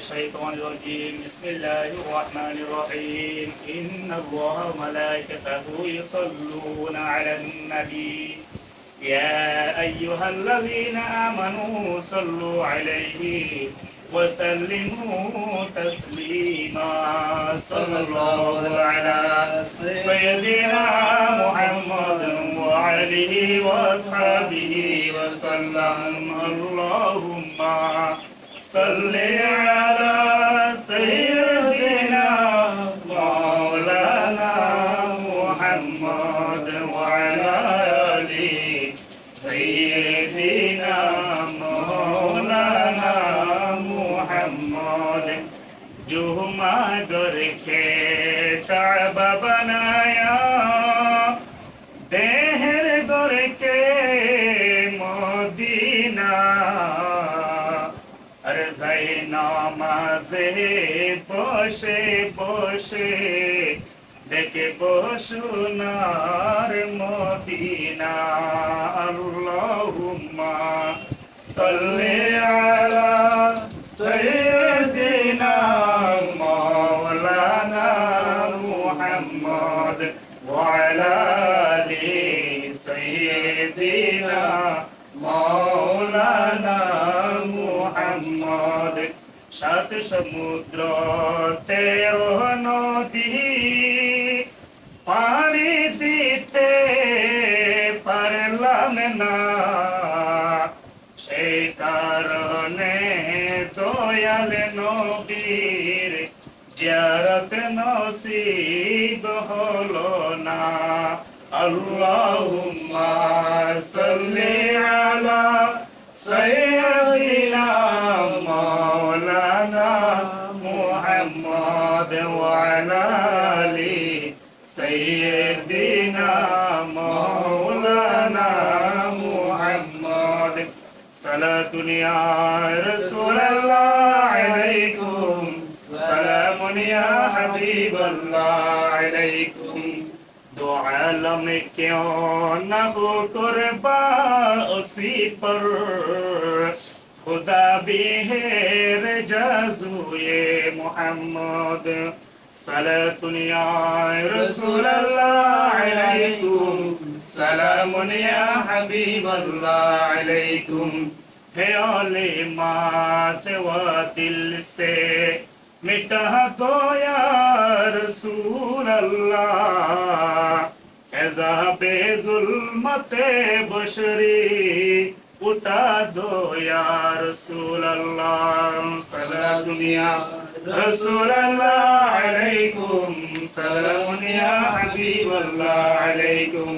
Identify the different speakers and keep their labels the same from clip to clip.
Speaker 1: الشيطان الرجيم. بسم الله الرحمن الرحيم. إن الله وملائكته يصلون على النبي. يا أيها الذين آمنوا صلوا عليه وسلموا تسليما. صلى الله على سيدنا محمد وعليه وأصحابه وسلم. اللهم صل على Medina. আর যাই বসে বসে দেখে বসুনার মদিনা। আল্লাহুম্মা সাল্লি আলা সাইয়্যিদিনা মাওলানা মুহাম্মদ ওয়া আলা আলি সাইয়্যিদিনা মাওলানা সাত সমুদ্র তেরো নদী, পানি দিতে পারলাম না। সেই কারণে দয়াল নবীর জিয়ারত নসিব হলো না। আল্লাহুম্মা সাল্লি আলা سيدنا مولانا محمد وعلى آله سيدنا مولانا محمد. صلاة يا رسول الله عليكم. سلام يا حبيب الله عليكم. में क्यों न हो कुर्बा उसी पर खुदा भी है जाजू ये मोहम्मद सलातुन या रसूल अल्लाह अलैकुम सलामुन या हबीब अल्लाह अलैकुम है ओले माँ से व दिल से मिटा दो या रसूल अल्लाह জুলমতে বসরি উঠা দো ইয়ার রসুল্লাহ সালা দুনিয়া রসুল্লাহ আলাইকুম। সালামুনিয়া হাবিবাল্লাহ আলাইকুম।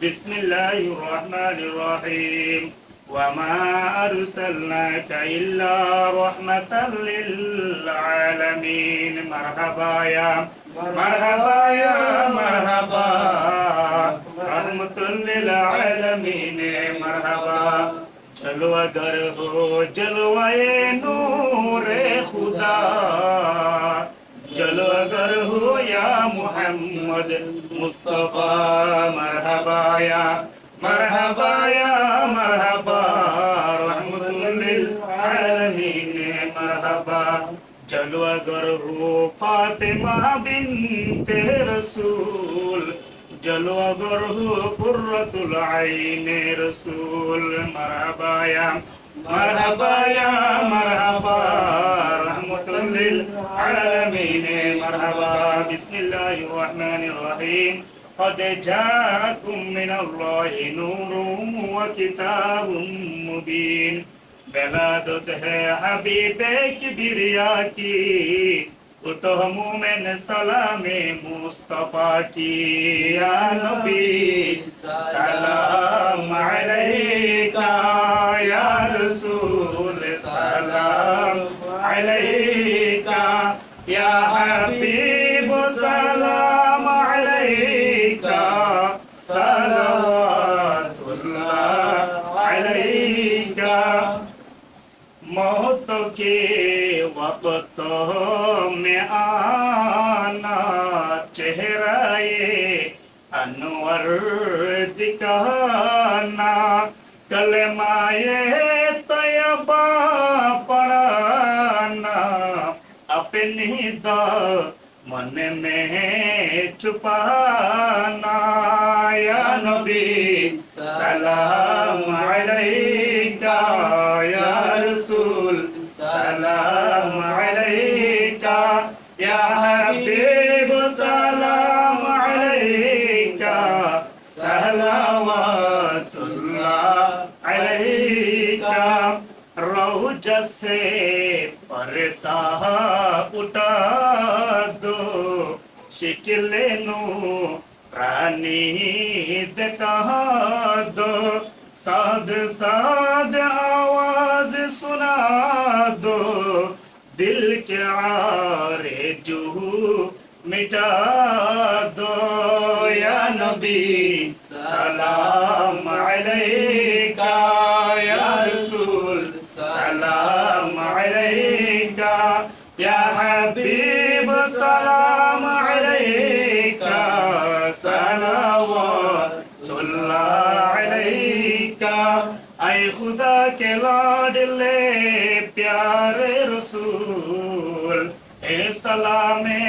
Speaker 1: বিসমিল্লাহির রহমানির রহিম। وما أرسلناك إلا رحمة للعالمين مرحبا আলমিনে মরহবা চলো गर हो जलवाए नूर खुदा चलो अगर हो या मोहम्मद मुस्तफा मरहबा या मरहबा या मरहबा रहमतुल्लिलमीन मरहबा चलो अगर हो फातिमा बिनते रसूल جلوه قرة العين رسول مرحبا يا مرحبا يا مرحبا رحمة للعالمين مرحبا بسم الله الرحمن الرحيم. قد جاءكم من الله نور وكتاب مبين. بلادته حبيبك برياكي উতহ মুমেন সালামে মুস্তফা কি? নবী, সালাম আলাইকা, ইয়া রাসূল, সালাম আলাইকা, ইয়া হাবিব, সালাম আলাইকা সালাতুল্লাহ আলাইকা। মহত কে? وقتوں میں آنا چہرہ انور دکھانا، کلمائے طیبہ پڑھانا، اپنی دا من میں چھپانا۔ یا نبی، سلام علیہ ಕಿಲ್ಲೆನು ಪ್ರಾಣೀದ ಕಹಾದೋ ಸಾದ ಸಾದ ಆವಾಜ ಸುನಾದೋ ದಿಲ್ ಕೆ ಆರೆ ಜೂ ಮಿಟಾ ದೋ ಯಾ ನಬಿ ಸಲಾಮ್ ಅಲೈಕ सलावतुल्लाह अलैका ऐ खुदा के लाडले प्यारे रसूल ए सलामे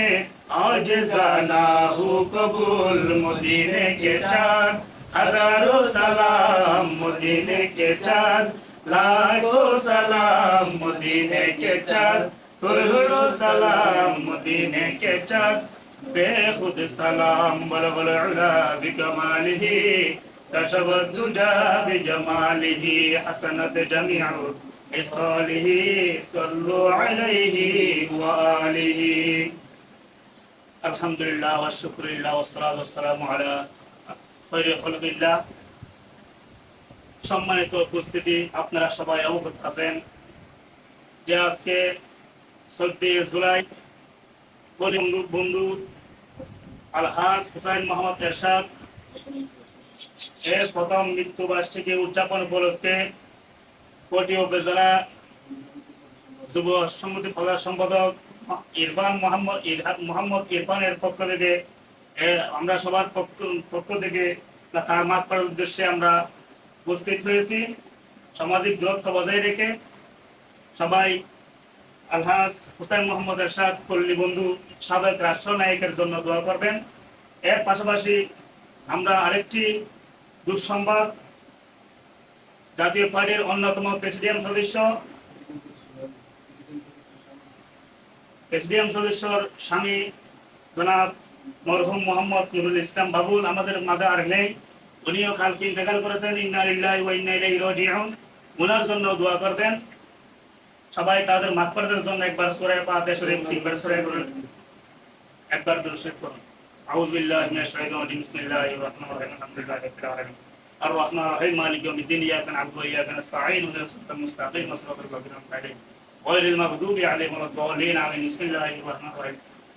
Speaker 1: आज जाना हो कबूल मदीने के चांद हजारों सलाम मदीने के चांद लाखों सलाम मदीने के चांद करोड़ों सलाम मदीने के चांद بياخد السلام بلغ العلا بكماله كشف الدجى بجماله حسنت جميع خصاله صلوا عليه وآله الحمد لله والشكر لله والصلاة والسلام على خير خلق الله সম্মানিত উপস্থিতি আপনারা সবাই অবগত আছেন যে আজকে চোদ্দই জুলাই বন্ধু আলহাজ হুসাইন মোহাম্মদ এরশাদ, এর প্রথম উদযাপন উপলক্ষে কোটি উপজেলা যুব প্রধান সম্পাদক ইরফান মোহাম্মদ মোহাম্মদ ইরফানের পক্ষ থেকে আমরা সবার পক্ষ পক্ষ থেকে তার মাঠ করার উদ্দেশ্যে আমরা উপস্থিত হয়েছি। সামাজিক দূরত্ব বজায় রেখে সবাই আলহাজ হুসাইন মোহাম্মদ এরশাদ পল্লী বন্ধু, সাবেক রাষ্ট্রনায়কের জন্য দোয়া করবেন। এর পাশাপাশি আমরা আরেকটি দুঃসংবাদ। জাতীয় পার্টির অন্যতম প্রেসিডিয়াম সদস্য, প্রেসিডিয়াম সদস্যর স্বামী জনাব মরহুম মোহাম্মদ নুরুল ইসলাম বাবুল আমাদের মাঝে আর নেই। উনিও কালকে ইন্তেকাল করেছেন। ইন্না লিল্লাহি ওয়া ইন্না ইলাইহি রাজিউন। ওনার জন্য দোয়া করবেন। সবাই তাদের মাগফিরাতের জন্য একবার সূরা ফাতিহা শরীফ তিনবার সূরা করুন একবার দরুদ করুন أعوذ بالله من الشيطان الرجيم بسم الله الرحمن الرحيم الحمد لله رب العالمين الرحمن الرحيم مالك يوم الدين إياك نعبد وإياك نستعين اهدنا الصراط المستقيم صراط الذين أنعمت عليهم غير المغضوب عليهم ولا الضالين آمين بسم الله الرحمن الرحيم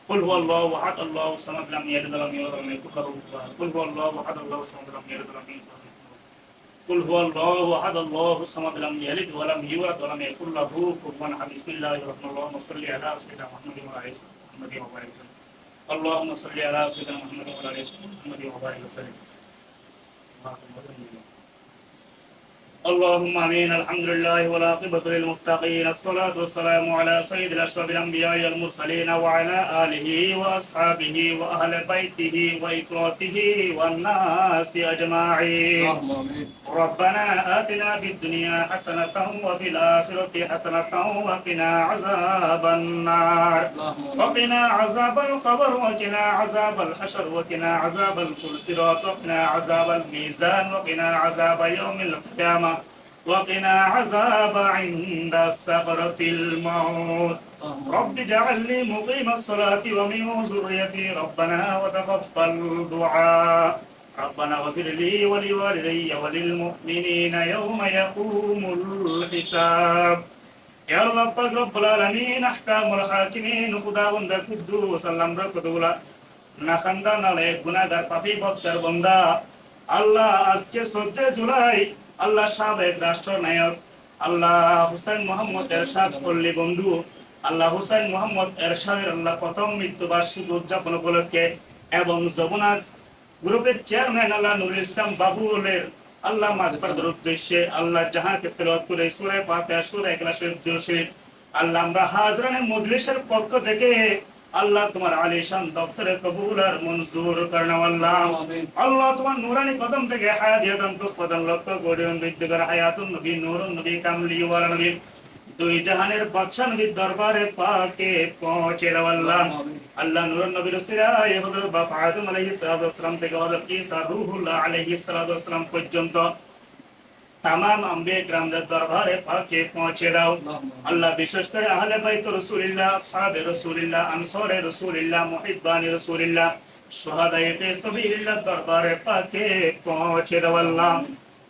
Speaker 1: قل هو الله أحد الله الصمد لم يلد ولم يولد ولم يكن له كفوا أحد. قل هو الله أحد الله الصمد لم يلد ولم يولد ولم يكن له كفوا أحد. قل هو الله أحد الله الصمد لم يلد ولم يولد ولم يكن له كفوا أحد. بسم الله الرحمن الرحيم. صل على سيدنا محمد وعلى آله محمد وبارك اللهم صل على سيدنا محمد وعلى آله محمد وبارك اللهم آمين. الحمد لله والعاقبة للمتقين. الصلاة والسلام على سيد الأشرف الأنبياء والمرسلين وعلى آله وأصحابه وأهل بيته واكراته والناس أجمعين. ربنا آتنا في الدنيا حسنة وفي الآخرة حسنة وقنا عذاب النار. وقنا عذاب القبر وقنا عذاب الحشر وقنا عذاب الصراط وقنا عذاب الميزان وقنا عذاب يوم القيامة. وقنا عذاب عند سكرة الموت رب اجعل لي مقيم الصلاة ومن ذريتي ربنا وتقبل دعاء ربنا اغفر لي ولوالدي وللمؤمنين يوم يقوم الحساب يا الله পাক রব্বুল আলামিন আহকামুল হাকিমিন খুদা বান্দা কুদ্দুস আল্লাহ আমরা কতগুলা নাসান্দা নালে গুনাহগার পাপী বক্তার বান্দা আল্লাহ আজকে 14 জুলাই আল্লাহ সাবেক রাষ্ট্রনায়ক, আল্লাহ হুসেন মোহাম্মদ এরশাদ পল্লী বন্ধু, আল্লাহ হুসেন মোহাম্মদ এরশাদের আল্লাহ প্রথম মৃত্যুবার্ষিকী উদযাপন উপলক্ষে এবং যমুনা গ্রুপের চেয়ারম্যান আল্লাহ নুরুল ইসলাম বাবুলের আল্লাহ মাগফিরাতের উদ্দেশ্যে আল্লাহ জাহাকে তেলাওয়াত করে সূরা ফাতিহা, সূরা ইখলাস শরীফ, আল্লাহ আমরা হাজরানে মজলিসের পক্ষ থেকে আল্লাহ তোমার আলিশান দফতরে কবুল আর মঞ্জুর করনা আল্লাহ। আল্লাহ তোমার নুরানি কদম থেকে লক্ষ কোটি বৃদ্ধি করে হায়াতুন নবী নূরুন নবী কামলি ওয়ালা নবী। দুই জাহানের বাদশা নবীর দরবারে পাকে পৌঁছে দাও আল্লাহ। আল্লাহ নূর নবীর উসিলায় হযরত বাপ আদম আলাইহিস ওয়াসসালাম থেকে হযরত ঈসা রূহুল্লাহ আলাইহিস ওয়াসসালাম পর্যন্ত তামাম আম্বিয়া কিরামদের দরবারে পাকে পৌঁছে দাও। আল্লাহ বিশেষ করে আহলে বাইত রাসূলুল্লাহ আসহাবে রাসূলুল্লাহ আনসারে রাসূলুল্লাহ মুহিব্বানি রাসূলুল্লাহ শুহাদায়ে ফি দরবারে পাকে পৌঁছে দাও আল্লাহ।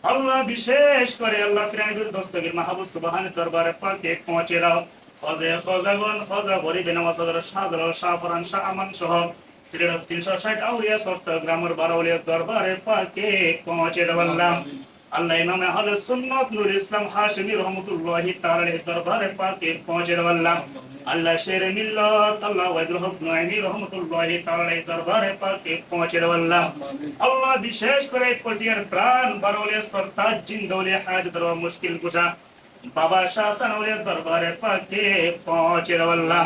Speaker 1: আল্লাহ বিশেষ করে আল্লাহ কিরানিদুর দস্তগীর মাহবুব সুবহানের দরবারে পাকে পৌঁছে দাও। ফজে ফজাগন ফজা গরিবে নামাজ হযরত শাহজালাল শাহফরান শাহ আমান সহ সিলেটের তিনশো ষাট আউলিয়া চট্টগ্রামের বারোলিয়ার দরবারে পাকে পৌঁছে দাও আল্লাহ ইমামে আহলে সুন্নাত নুর ইসলাম হাশিমি রহমাতুল্লাহি তাআলা এর দরবারে পাকে পৌঁছে আল্লাহ আল্লাহ শের মিল্লাত, আল্লাহ ওয়াইদুল হক নুআইমি রহমাতুল্লাহি তাআলা এর দরবারে পাকে পৌঁছে আল্লাহ আল্লাহ বিশেষ করে পটিয়ার প্রাণ বারোলিয়া সরতাজ জিন্দৌলিয়া হাজ দরবার মুশকিল কুশা বাবা শাহসান ওলিয়ার দরবারে পাকে পৌঁছে আল্লাহ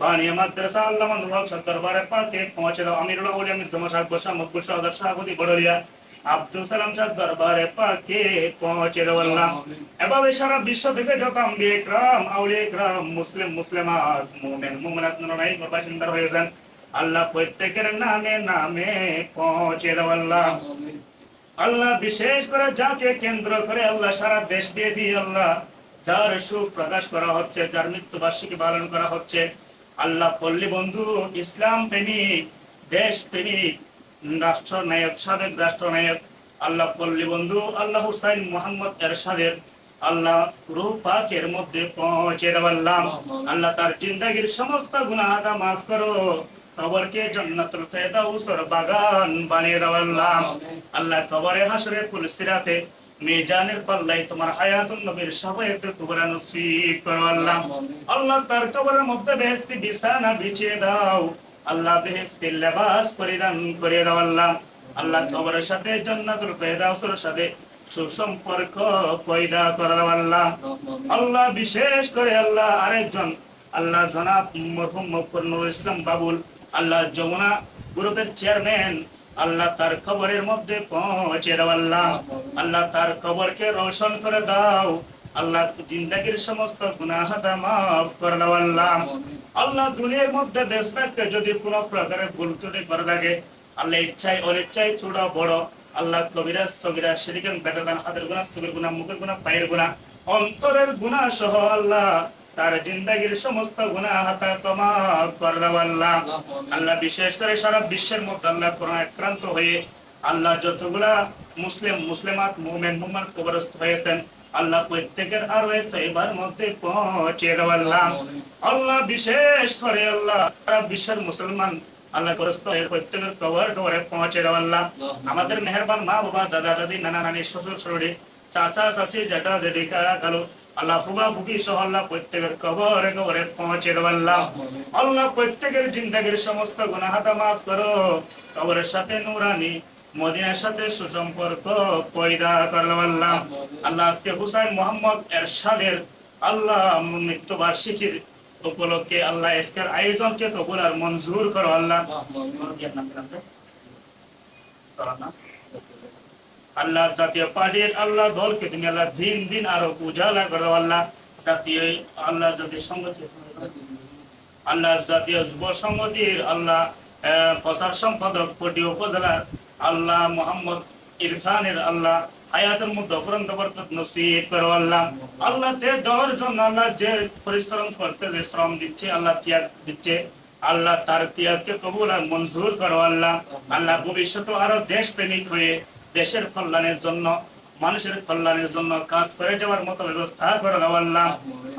Speaker 1: বানিয়া মাদ্রাসা আল্লাহ মানুল হক দরবারে পাকে পৌঁছে আমিরুল আউলিয়া মির্জা মশাক বসা মকবুল শাহবুদি বড়লিয়া আব্দুল সালাম সাহেব দরবারে পাকে পৌঁছে দাও এভাবে সারা বিশ্ব থেকে যত আম্বিয়া ইকরাম, আউলিয়া ইকরাম, মুসলিম, মুসলিমাত, মুমিন, মুমিনাত নুরাই বাসিন্দা হয়েছেন। আল্লাহ প্রত্যেকের নামে নামে পৌঁছে দাও আল্লাহ আল্লাহ বিশেষ করে যাকে কেন্দ্র করে আল্লাহ সারা দেশ ব্যাপী আল্লাহ যার সুখ প্রকাশ করা হচ্ছে, যার মৃত্যু বার্ষিকী পালন করা হচ্ছে, আল্লাহ পল্লী বন্ধু, ইসলাম প্রেমিক, দেশ প্রেমিক রাষ্ট্র নায়ক সাবেক রাষ্ট্র নায়ক আল্লাহ পল্লী বন্ধু আল্লাহ হুসাইন মোহাম্মদ এরশাদের আল্লাহ রূহ পাকের মধ্যে পৌঁছে দেওয়াল্লাম আল্লাহ। তার জিন্দাগির সমস্ত গুনাহটা মাফ করো। কবরকে জান্নাতুল ফেরদাউসের বাগান বানিয়ে দেওয়াল্লাম আল্লাহ। কবরে হাসরে কুল সিরাতে মিজানের পাল্লাই তোমার হায়াতুন নবীর সবাইকে নসিব করো আল্লাহ। আল্লাহ। তার কবরের মধ্যে বেহেস্তি বিছানা বিছিয়ে দাও। আল্লাহ বেহেস্তি লেবাস পরিধান করিয়ে দাও আল্লাহ। আল্লাহ কবরের সাথে জান্নাতুল ফেরদাউসের সাথে সুসম্পর্ক পয়দা করে দাও আল্লাহ। বিশেষ করে আল্লাহ আরেকজন। আল্লাহ জনাব মরহুম নুর ইসলাম বাবুল। আল্লাহ যমুনা গ্রুপের চেয়ারম্যান। আল্লাহ তার কবরের মধ্যে পৌঁছে দাও আল্লাহ। আল্লাহ তার কবরকে রোশন করে দাও। জিন্দগির সমস্ত গুনাহটা মাফ করে আল্লাহ। দুনিয়ার মধ্যে বেশ থাকতে যদি ভুল ত্রুটি করে থাকে আল্লাহ ইচ্ছায় অনিচ্ছায় ছোট বড়, আল্লাহ কবিরা সবিরা বেদাদান, হাতের গুণা গুণা মুখের গুণা পায়ের গুণা অন্তরের গুণা সহ আল্লাহ তার জিন্দগির সমস্ত গুণা হাতা কমা করে দাও আল্লাহ। বিশেষ করে সারা বিশ্বের মধ্যে আল্লাহ কোরআন আক্রান্ত হয়ে আল্লাহ যতগুলা মুসলিম, মুসলিমাত, মুমেন মুমান কবরস্থ হয়েছেন আল্লাহ প্রত্যেকের আরও এবার মধ্যে পৌঁছে দাও আল্লাহ। বিশেষ করে আল্লাহ। বিশ্বের মুসলমান প্রত্যেকের জিন্দাগির সমস্ত গুনাহাতা মাফ করো। কবরের সাথে নুরানি মদিনার সাথে সুসম্পর্ক পয়দা করল আল্লাহ। আল্লাহ আজকে হুসাইন মোহাম্মদ এরশাদের আল্লাহ মৃত্যু বার্ষিকীর উপলক্ষে আল্লাহ আজকের আয়োজনকে কবুল আর মঞ্জুর করো আল্লাহ। আল্লাহ জাতীয় পার্টির আল্লাহ দলকে তুমি আল্লাহ দিন দিন আরও উজালা করো আল্লাহ। জাতীয় আল্লাহ যদি সংগঠন আল্লাহ জাতীয় যুব সংগতির আল্লাহ প্রচার সম্পাদক পটি উপজেলার আল্লাহ মোহাম্মদ ইরফানের আল্লাহ, হায়াতের মধ্যে বরকত করো আল্লাহ। আল্লাহ তে দেওয়ার জন্য আল্লাহ যে পরিশ্রম করতে যে শ্রম দিচ্ছে, আল্লাহ দিচ্ছে। আল্লাহ তার ত্যাগকে কবুল আর মঞ্জুর করো আল্লাহ। আল্লাহ আরও দেশ প্রেমিক হয়ে দেশের কল্যাণের জন্য, মানুষের কল্যাণের জন্য কাজ করে যাওয়ার মতো ব্যবস্থা করে দাও আল্লাহ।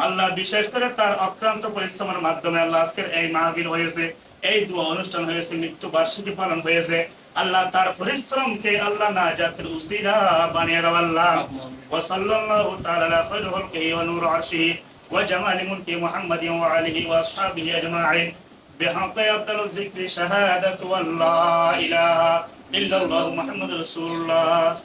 Speaker 1: আল্লাহ বিশেষ করে তার অক্লান্ত পরিশ্রমের মাধ্যমে আল্লাহ আজকের এই মাহবিল হয়েছে, এই দু অনুষ্ঠান হয়েছে মৃত্যু বার্ষিকী পালন হয়েছে। আল্লাহ তার পরিশ্রমকে আল্লাহ না জাতির উসিরা বানিয়ে দাও আল্লাহ وصلى الله تعالى على خير خلقه ونور عرشه وجمال ملكه محمد وآله وأصحابه أجمعين بحق أفضل الذكر شهادة والله إله إلا الله محمد رسول الله